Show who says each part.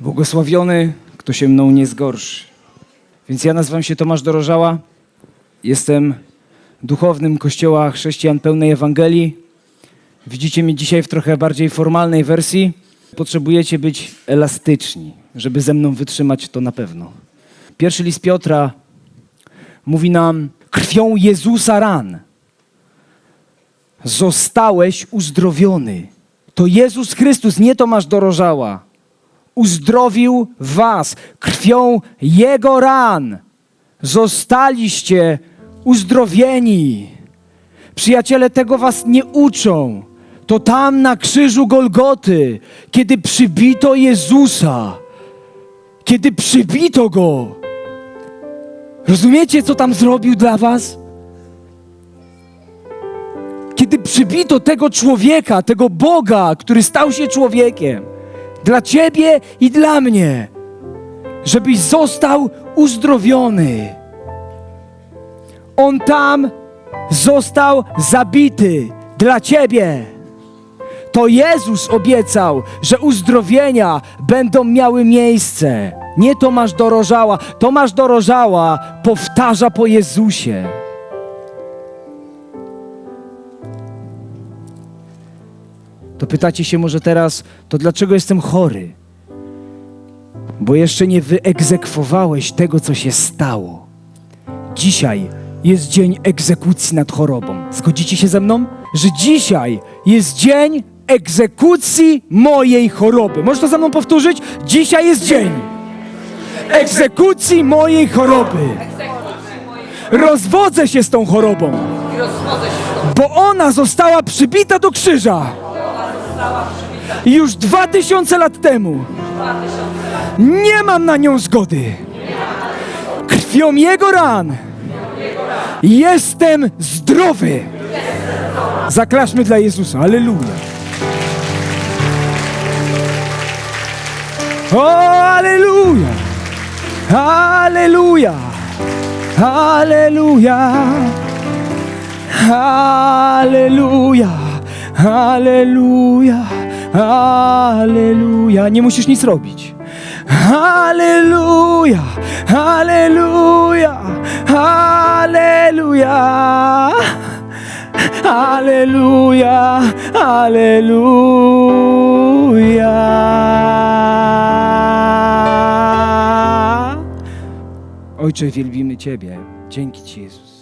Speaker 1: Błogosławiony, kto się mną nie zgorszy. Więc ja nazywam się Tomasz Dorożała. Jestem duchownym Kościoła Chrześcijan Pełnej Ewangelii. Widzicie mnie dzisiaj w trochę bardziej formalnej wersji. Potrzebujecie być elastyczni, żeby ze mną wytrzymać to na pewno. Pierwszy list Piotra mówi nam krwią Jezusa ran zostałeś uzdrowiony. To Jezus Chrystus, nie Tomasz Dorożała, uzdrowił was krwią Jego ran. Zostaliście uzdrowieni. Przyjaciele tego was nie uczą. To tam na krzyżu Golgoty, kiedy przybito Jezusa, kiedy przybito Go. Rozumiecie, co tam zrobił dla was? kiedy przybito tego człowieka, tego Boga, który stał się człowiekiem, dla ciebie i dla mnie, żebyś został uzdrowiony. On tam został zabity dla ciebie. To Jezus obiecał, że uzdrowienia będą miały miejsce. Nie Tomasz Dorożała. Tomasz Dorożała powtarza po Jezusie. To pytacie się może teraz, to dlaczego jestem chory? Bo jeszcze nie wyegzekwowałeś tego, co się stało. Dzisiaj jest dzień egzekucji nad chorobą. Zgodzicie się ze mną? Że dzisiaj jest dzień egzekucji mojej choroby. Możesz to ze mną powtórzyć? Dzisiaj jest dzień egzekucji mojej choroby. Rozwodzę się z tą chorobą, bo ona została przybita do krzyża. Już dwa tysiące lat temu. Nie mam na nią zgody. Krwią Jego ran jestem zdrowy. Zaklaszmy dla Jezusa. Aleluja. O, aleluja. Aleluja. Aleluja. Aleluja. Aleluja. Aleluja. Nie musisz nic robić. Aleluja. Aleluja. Aleluja. Aleluja. Aleluja. Ojcze, wielbimy Ciebie. Dzięki Ci, Jezus.